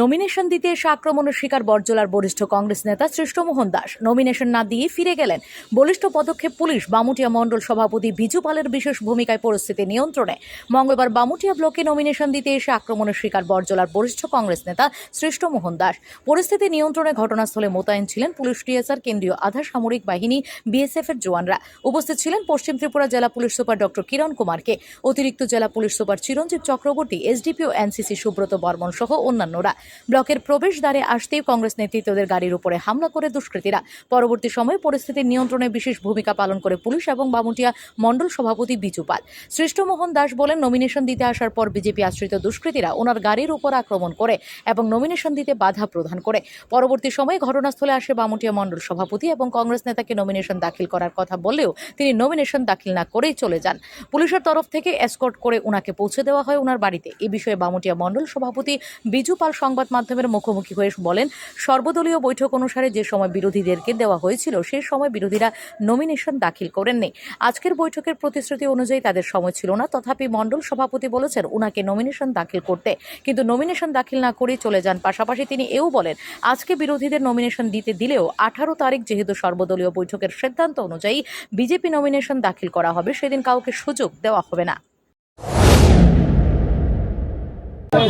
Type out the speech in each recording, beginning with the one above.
Nomination দিতে এসে আক্রমণের শিকার বরজলার বরিষ্ঠ কংগ্রেস নেতা সৃষ্টমোহন দাস। নমিনেশন না দিয়ে ফিরে গেলেন বলিষ্ঠ পদক্ষেপ পুলিশ। বামুটিয়া মণ্ডল সভাপতি বিজু পালের বিশেষ ভূমিকায় পরিস্থিতি নিয়ন্ত্রণে। মঙ্গলবার বামুটিয়া ব্লকে নমিনেশন দিতে এসে আক্রমণের শিকার বরজলার বরিষ্ঠ কংগ্রেস নেতা সৃষ্টমোহন দাস। পরিস্থিতি নিয়ন্ত্রণে ঘটনাস্থলে মোতায়েন ছিলেন পুলিশ টিএসআর কেন্দ্রীয় আধা সামরিক বাহিনী বিএসএফ এর জওয়ানরা। উপস্থিত ছিলেন পশ্চিম ত্রিপুরা জেলা পুলিশ সুপার ডক্টর কিরণ কুমারকে। অতিরিক্ত জেলা police super Chiranjit Chakraborty SDPO NCC Subrata Barman সহ অন্যান্যরা। ব্লকের প্রবেশদ্বারে আসতেই কংগ্রেস নেতৃত্বদের গাড়ির উপরে হামলা করে দুষ্কৃতীরা। পরবর্তী সময়ে পরিস্থিতি নিয়ন্ত্রণে বিশেষ ভূমিকা পালন করে পুলিশ এবং বামুটিয়া মণ্ডল সভাপতি বিজু পাল। সৃষ্টমোহন দাস বলেন নমিনেশন দিতে আসার পর বিজেপি আশ্রিত দুষ্কৃতীরা ওনার গাড়ির উপর আক্রমণ করে এবং নমিনেশন দিতে বাধা প্রদান করে। পরবর্তী সময়ে ঘটনাস্থলে আসে বামুটিয়া মণ্ডল সভাপতি এবং কংগ্রেস নেতাকে নমিনেশন দাখিল করার কথা বললেও তিনি নমিনেশন দাখিল না করেই চলে যান। পুলিশের তরফ থেকে এসকর্ট করে উনাকে পৌঁছে দেওয়া হয় উনার বাড়িতে। এ বিষয়ে বামুটিয়া মণ্ডল সভাপতি বিজু পাল সংবাদ মাধ্যমের মুখোমুখি হয়ে বলেন, সর্বদলীয় বৈঠক অনুসারে যে সময় বিরোধীদেরকে দেওয়া হয়েছিল সেই সময় বিরোধীরা নমিনেশন দাখিল করেননি। আজকের বৈঠকের প্রতিশ্রুতি অনুযায়ী তাদের সময় ছিল না। তথাপি মণ্ডল সভাপতি বলেছেন, উনাকে নমিনেশন দাখিল করতে। কিন্তু নমিনেশন দাখিল না করেই চলে যান। পাশাপাশি তিনি এও বলেন, আজকে বিরোধীদের নমিনেশন দিতে দিলেও আঠারো তারিখ যেহেতু সর্বদলীয় বৈঠকের সিদ্ধান্ত অনুযায়ী বিজেপি নমিনেশন দাখিল করা হবে, সেদিন কাউকে সুযোগ দেওয়া হবে না।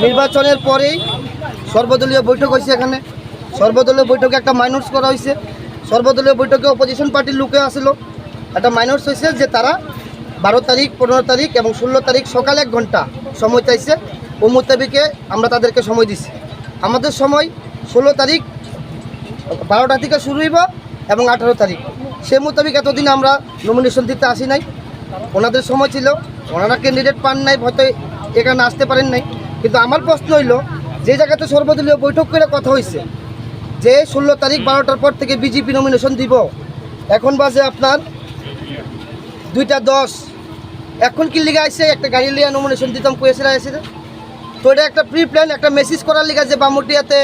নির্বাচনের পরেই সর্বদলীয় বৈঠক হয়েছে এখানে। সর্বদলীয় বৈঠকে একটা মাইনস করা হয়েছে। সর্বদলীয় বৈঠকে অপোজিশন পার্টির লোকে আসলো। একটা মাইনস হয়েছে যে তারা বারো তারিখ, পনেরো তারিখ এবং ষোলো তারিখ সকালে এক ঘণ্টা সময় চাইছে। ও মোতাবেকে আমরা তাদেরকে সময় দিছি। আমাদের সময় ষোলো তারিখ, বারোটা থেকে শুরু হইব এবং আঠারো তারিখ। সে মোতাবেক এতদিন আমরা নমিনেশন দিতে আসি নাই। ওনাদের সময় ছিল। ওনারা ক্যান্ডিডেট পান নাই, হয়তো এখানে আসতে পারেন নাই। কিন্তু আমার প্রশ্ন হইল যে জায়গাতে সর্বদলীয় বৈঠক করে কথা হয়েছে, যে ষোলো তারিখ বারোটার পর থেকে বিজেপি নমিনেশন দিব, এখন বাজে আপনার দুইটা দশ। এখন কি লিগে আইসে একটা গাড়ি লিয়া নমিনেশন দিতাম কয়েছে আইসে তো এটা একটা প্রি প্ল্যান একটা মেসেজ করার লিগা যে বামুটিয়াতে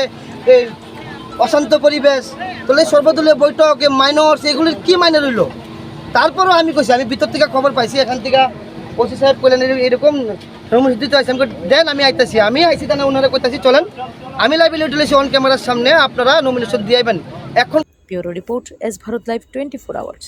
অশান্ত পরিবেশ, তাহলে সর্বদলীয় বৈঠক মাইনর্স এগুলির কি মাইনে রইল? তারপরও আমি কইছি, আমি ভিতর থেকে খবর পাইছি, এখান থেকে ওসি সাহেব কইলেন এরকম- রমসিদ্ধ আছে আমি দেন আমি আইতাছি। আমি আইসি তাহলে ওনারা কইতাছি, চলেন। আমি লাইভ লেছি অন ক্যামেরার সামনে, আপনারা নমিনেশন দিয়ে এখন bureau report, S Bharat live twenty four hours